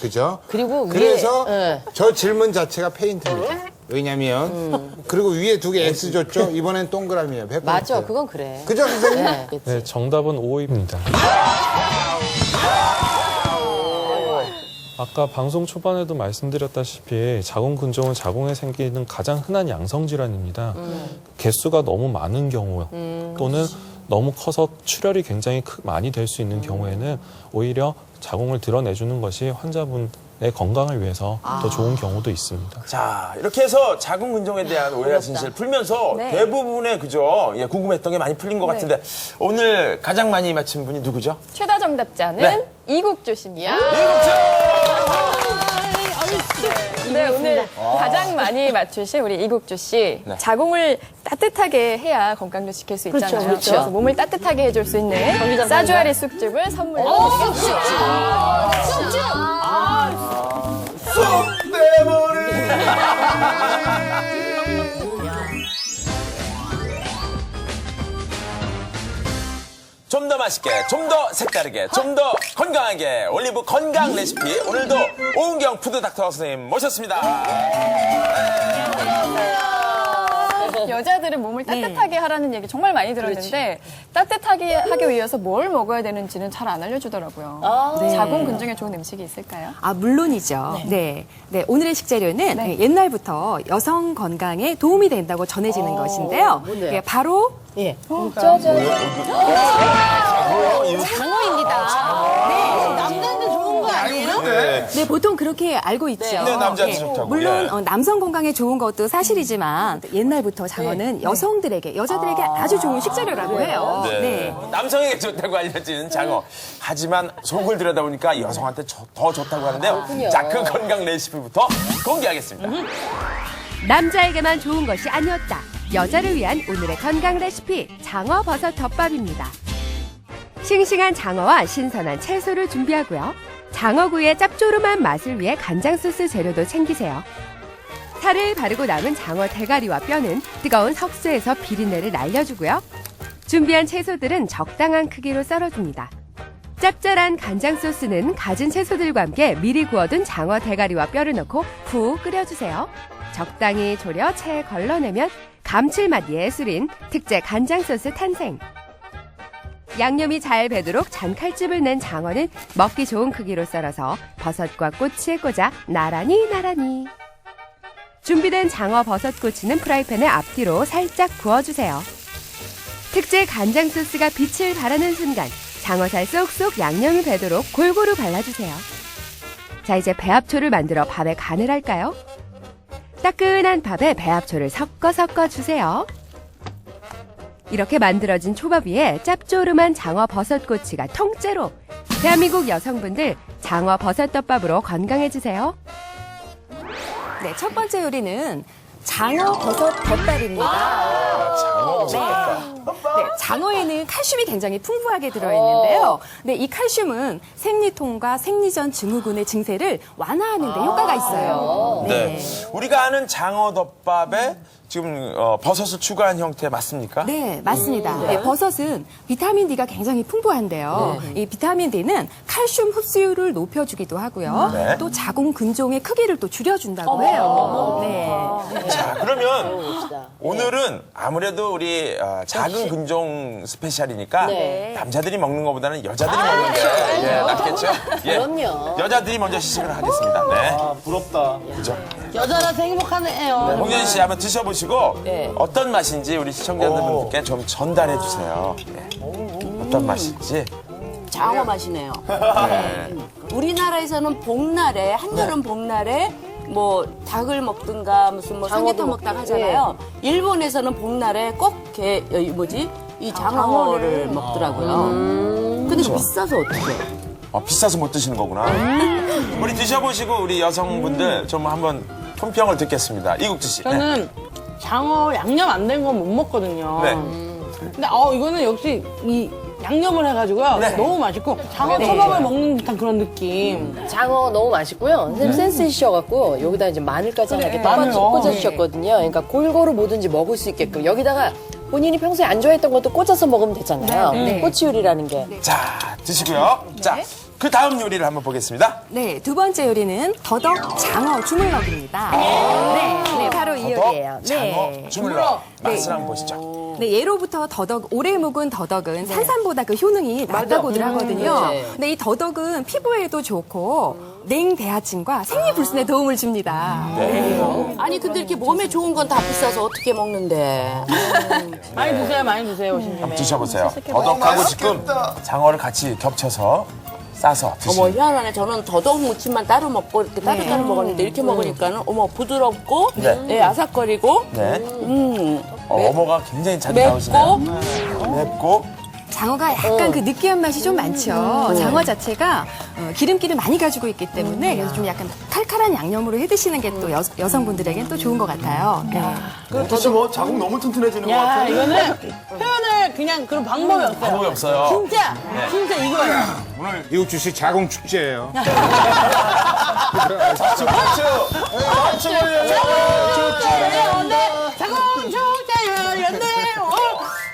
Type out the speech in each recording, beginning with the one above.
그죠? 그리고 위에- 그래서 예. 저 질문 자체가 페인트입니다. 왜냐면 그리고 위에 두 개 X 줬죠? 이번엔 동그라미예요. 100%. 맞아, 그건 그래. 그죠, 선생님? 네. 네, 정답은 5입니다. 아까 방송 초반에도 말씀드렸다시피 자궁근종은 자궁에 생기는 가장 흔한 양성 질환입니다. 개수가 너무 많은 경우 또는 너무 커서 출혈이 굉장히 크- 많이 될 수 있는 경우에는 오히려 자궁을 드러내주는 것이 환자분의 건강을 위해서 더 좋은 경우도 있습니다. 자, 이렇게 해서 자궁 근종에 대한 오해와 진실 풀면서 네. 대부분의 그죠? 예, 궁금했던 게 많이 풀린 것 같은데 오늘 가장 많이 맞힌 분이 누구죠? 최다 정답자는 네. 이국주 씨입니다. 이국주! 네, 오늘 가장 많이 맞추신 우리 이국주 씨. 네. 자궁을 따뜻하게 해야 건강도 지킬 수 있잖아요. 그렇죠, 그렇죠. 그래서 몸을 따뜻하게 해줄 수 있는 사주아리 쑥즙을 선물로 드립니다. 좀 더 맛있게, 좀 더 색다르게, 좀 더 건강하게 올리브 건강 레시피 오늘도 오은경 푸드 닥터 선생님 모셨습니다. 여자들은 몸을 따뜻하게 하라는 얘기 정말 많이 들었는데 따뜻하게 하기 위해서 뭘 먹어야 되는지는 잘 안 알려주더라고요. 네. 자궁 근종에 좋은 음식이 있을까요? 아, 물론이죠. 네. 네. 오늘의 식재료는 네. 옛날부터 여성 건강에 도움이 된다고 전해지는 것인데요. 뭔데요? 예, 바로 예. 짜잔. 남자한테 좋은 거 아니에요? 네. 보통 그렇게 알고 있죠. 네, 남자한테 좋다고. 물론 예. 어, 남성 건강에 좋은 것도 사실이지만 옛날부터 장어는 여성들에게, 여자들에게 아 주 좋은 식재료라고 해요. 네. 남성에게 좋다고 알려진 장어. 하지만 속을 들여다보니까 여성한테 저- 더 좋다고 하는데요. 자, 그 건강 레시피부터 공개하겠습니다. 남자에게만 좋은 것이 아니었다. 여자를 위한 오늘의 건강 레시피 장어 버섯 덮밥입니다. 싱싱한 장어와 신선한 채소를 준비하고요. 장어구이의 짭조름한 맛을 위해 간장 소스 재료도 챙기세요. 살을 바르고 남은 장어 대가리와 뼈는 뜨거운 석쇠에서 비린내를 날려주고요. 준비한 채소들은 적당한 크기로 썰어줍니다. 짭짤한 간장 소스는 가진 채소들과 함께 미리 구워둔 장어 대가리와 뼈를 넣고 푹 끓여주세요. 적당히 졸여 채 걸러내면 감칠맛 예술인 특제 간장 소스 탄생. 양념이 잘 배도록 잔칼집을 낸 장어는 먹기 좋은 크기로 썰어서 버섯과 꼬치에 꽂아 나란히 나란히. 준비된 장어 버섯 꼬치는 프라이팬에 앞뒤로 살짝 구워주세요. 특제 간장 소스가 빛을 발하는 순간 장어살 쏙쏙 양념이 배도록 골고루 발라주세요. 자, 이제 배합초를 만들어 밥에 간을 할까요? 따끈한 밥에 배합초를 섞어 섞어 주세요. 이렇게 만들어진 초밥 위에 짭조름한 장어 버섯꼬치가 통째로 대한민국 여성분들 장어 버섯덮밥으로 건강해지세요. 네, 첫 번째 요리는 장어 버섯 덮밥입니다. 장어 네. 네, 장어에는 칼슘이 굉장히 풍부하게 들어있는데요. 네, 이 칼슘은 생리통과 생리전 증후군의 증세를 완화하는 데 효과가 있어요. 네. 우리가 아는 장어 덮밥에 지금 어, 버섯을 추가한 형태 맞습니까? 네, 맞습니다. 네, 버섯은 비타민 D가 굉장히 풍부한데요. 이 비타민 D는 칼슘 흡수율을 높여주기도 하고요. 네. 또 자궁 근종의 크기를 또 줄여준다고 해요. 네. 자, 그러면 오늘은 아무래도 우리 어, 작은 근종 스페셜이니까 네. 남자들이 먹는 것보다는 여자들이 먹는 게 예, 낫겠죠? 예. 그럼요. 여자들이 먼저 시식을 하겠습니다. 네. 부럽다. 그죠? 여자라서 행복하네요. 홍현 씨 한번 드셔보시고 네. 어떤 맛인지 우리 시청자분들께 좀 전달해 주세요. 네. 어떤 맛인지. 장어 맛이네요. 네. 우리나라에서는 복날에 한여름 복날에 뭐 닭을 먹든가 무슨 뭐 장어도 삼계탕 먹다가 하잖아요. 일본에서는 복날에 꼭게 뭐지 이 장어를 먹더라고요. 근데 그 비싸서 어떡해? 어, 비싸서 못 드시는 거구나. 우리 드셔보시고 우리 여성분들 좀 한번 품평을 듣겠습니다. 이국주 씨. 네. 저는 장어 양념 안 된 건 못 먹거든요. 네. 근데 어 이거는 역시 이 양념을 해가지고요. 네. 너무 맛있고 장어 초밥을 먹는 듯한 그런 느낌. 장어 너무 맛있고요. 선생님 센스 있으셔갖고 여기다 이제 마늘까지 하나 이렇게 마늘, 꽂아, 어. 꽂아주셨거든요. 그러니까 골고루 뭐든지 먹을 수 있게끔 여기다가 본인이 평소에 안 좋아했던 것도 꽂아서 먹으면 되잖아요. 꼬치 요리라는 게. 자, 드시고요. 자, 그 다음 요리를 한번 보겠습니다. 네, 두 번째 요리는 더덕 장어 주물럭입니다. 네, 네, 바로 이 요리예요. 장어 네. 주물럭 맛을 네. 한번 보시죠. 네, 예로부터 더덕, 오래 묵은 더덕은 산삼보다 그 효능이 낮다고들 하거든요. 근데 이 더덕은 피부에도 좋고 냉대하침과 생리불순에 도움을 줍니다. 아니 근데 이렇게 몸에 좋은 건 다 비싸서 어떻게 먹는데? 많이 드세요, 많이 드세요, 오신 김에. 드셔보세요. 더덕하고 지금 장어를 같이 겹쳐서 싸서 어머 드시는. 희한하네. 저는 더덕 무침만 따로 먹고 이렇게 따뜻하게 먹었는데 이렇게 먹으니까는 어머 부드럽고 네. 네, 아삭거리고 네. 음 어, 어머가 굉장히 자주 맵고 나오시네요. 맵고 장어가 약간 그 느끼한 맛이 좀 많죠. 장어 자체가 어, 기름기를 많이 가지고 있기 때문에 그래서 좀 약간 칼칼한 양념으로 해 드시는 게 또 여성분들에겐 또 좋은 것 같아요. 네. 혹시 뭐 자국 너무 튼튼해지는 것 야, 같은데. 이거는 표현을 그냥 그런 방법이 없어요. 방법이 없어요. 진짜, 진짜 이거예요. 오늘 이국주 씨 자궁 축제예요. 박수, 박수. 네, 박수 올려요.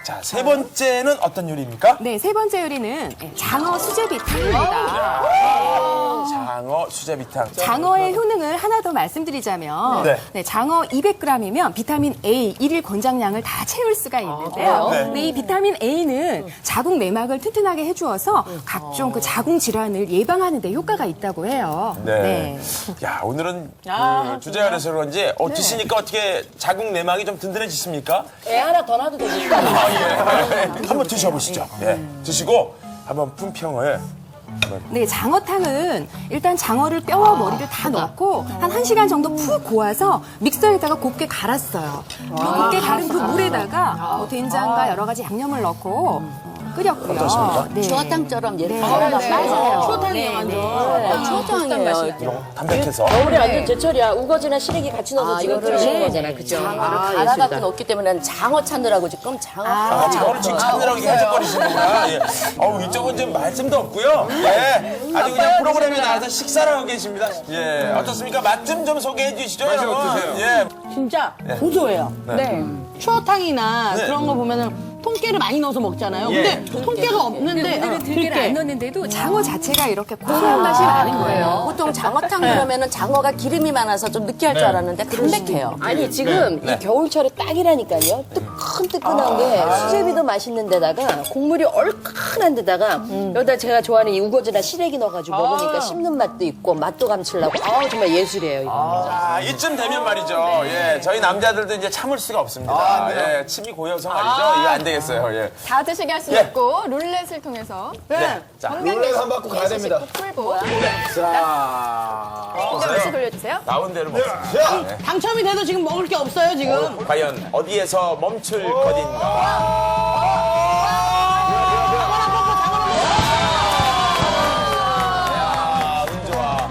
자, 세 번째는 어떤 요리입니까? 네, 세 번째 요리는 장어 수제비 탕입니다. 장어 수제 비탕. 장어의 효능을 하나 더 말씀드리자면 네. 네, 장어 200g이면 비타민 A 일일 권장량을 다 채울 수가 있는데요. 네. 근데 이 비타민 A는 자궁 내막을 튼튼하게 해주어서 각종 그 자궁 질환을 예방하는 데 효과가 있다고 해요. 네. 야, 오늘은 그 주제가 그래서 그런지 어, 드시니까 어떻게 자궁 내막이 좀 든든해지십니까? 애 하나 더 놔도 되겠다. 아, 예. 한번 드셔보시죠. 예. 드시고 한번 품평을 네, 장어탕은 일단 장어를 뼈와 머리를 다 넣고 한 1시간 정도 푹 고아서 믹서에다가 곱게 갈았어요. 그 곱게 갈은 그 물에다가 뭐 된장과 여러 가지 양념을 넣고 어, 끓였고요. 어떻습니까? 네. 추어탕처럼 예를 들어 맞아요. 추어탕이에요, 완전. 추어탕이에요. 이런 담백해서 겨울에 완전 제철이야. 우거지나 시래기 같이 넣어서 지금 끓이시는 거잖아. 그죠? 장어를 갈아 갖고 넣기 때문에 장어 찾느라고 지금 장어 아, 장어를 지금 찾느라고 이렇게 해적거리시는구나. 예. 어우, 이쪽은 지금 말씀도 없고요. 예. 아주 그냥 프로그램에 나와서 식사를 하고 계십니다. 예. 어떻습니까? 맛 좀 좀 소개해 주시죠, 여러분. 예. 진짜 고소해요. 네. 추어탕이나 네. 그런 거 보면은 통깨를 많이 넣어서 먹잖아요. 예. 근데 통깨가 없는데 오늘은 어, 들깨를 들깨. 안 넣었는데도 장어 자체가 이렇게 고소한 맛이 나는 거예요. 보통 장어탕 그러면은 장어가 기름이 많아서 좀 느끼할 줄 알았는데 담백해요. 아니 지금 이 겨울철에 딱이라니까요. 뜨 끈뜨끈한 게 수제비도 맛있는 데다가 국물이 얼큰한 데다가 여기다 제가 좋아하는 이 우거지나 시래기 넣어가지고 먹으니까 씹는 맛도 있고 맛도 감칠라고 아 정말 예술이에요 이거. 자, 이쯤 되면 말이죠. 예. 저희 남자들도 이제 참을 수가 없습니다. 예. 침이 고여서 말이죠. 이거 안 되겠어요. 예. 다 드시게 할 수 예. 없고 룰렛을 통해서 네. 자, 룰렛 한 바퀴 가야 됩니다. 풀고 자. 다시 돌려주세요. 나온 대로 먹습니다. 당첨이 돼도 지금 먹을 게 없어요, 지금. 과연 어디에서 멈출 것인가? 야, 운 좋아.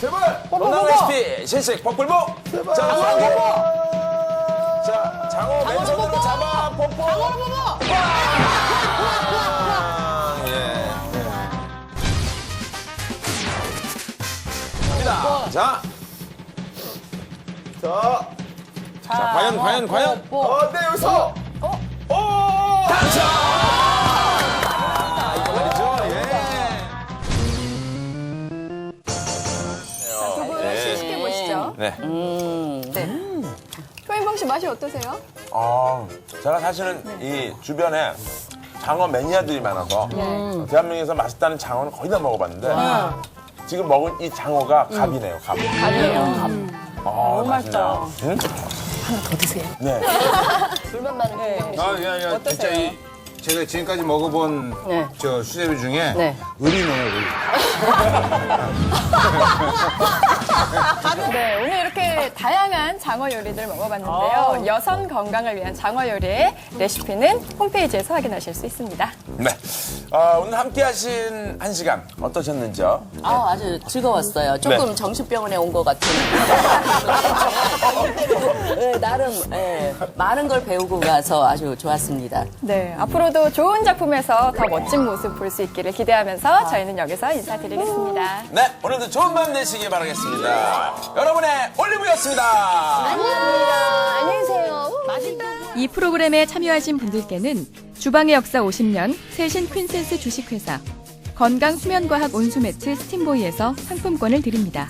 제발. 건강 레시피 실식 복불복. 자, 장어. 자, 장어 맨손으로 잡아 뽀뽀. 뽀뽀. 예. 갑니다. 자, 자. 자, 과연, 과연, 과연. 어, 네, 여기서. 오! 당첨! 아, 이거 말이죠. 예. 두 분은 시식해 보시죠. 네. 표인봉 씨 맛이 어떠세요? 아, 제가 사실은 이 주변에 장어 매니아들이 많아서 대한민국에서 맛있다는 장어는 거의 다 먹어봤는데 지금 먹은 이 장어가 갑이네요, 갑. 갑이에요, 갑. 아, 너무 맛있다. 응? 하나 더 드세요. 네. 불만 많은 씨. 아, 야, 야, 진짜 이 제가 지금까지 먹어본 네. 저 수제비 중에 네. 의리네요, 의리. 네, 오늘 이렇게 다양한 장어 요리들 먹어봤는데요. 여성 건강을 위한 장어 요리의 레시피는 홈페이지에서 확인하실 수 있습니다. 네. 아, 오늘 함께 하신 한 시간 어떠셨는지요? 아, 아주 즐거웠어요. 조금 네. 정신병원에 온 것 같은. 네, 나름 예, 많은 걸 배우고 가서 아주 좋았습니다. 네, 앞으로 앞으로도 좋은 작품에서 더 멋진 모습 볼 수 있기를 기대하면서 저희는 여기서 인사드리겠습니다. 네, 오늘도 좋은 밤 되시길 바라겠습니다. 여러분의 올리브였습니다. 안녕히 계세요. 이 프로그램에 참여하신 분들께는 주방의 역사 50년 세신 퀸센스 주식회사 건강 수면과학 온수 매트 스팀보이에서 상품권을 드립니다.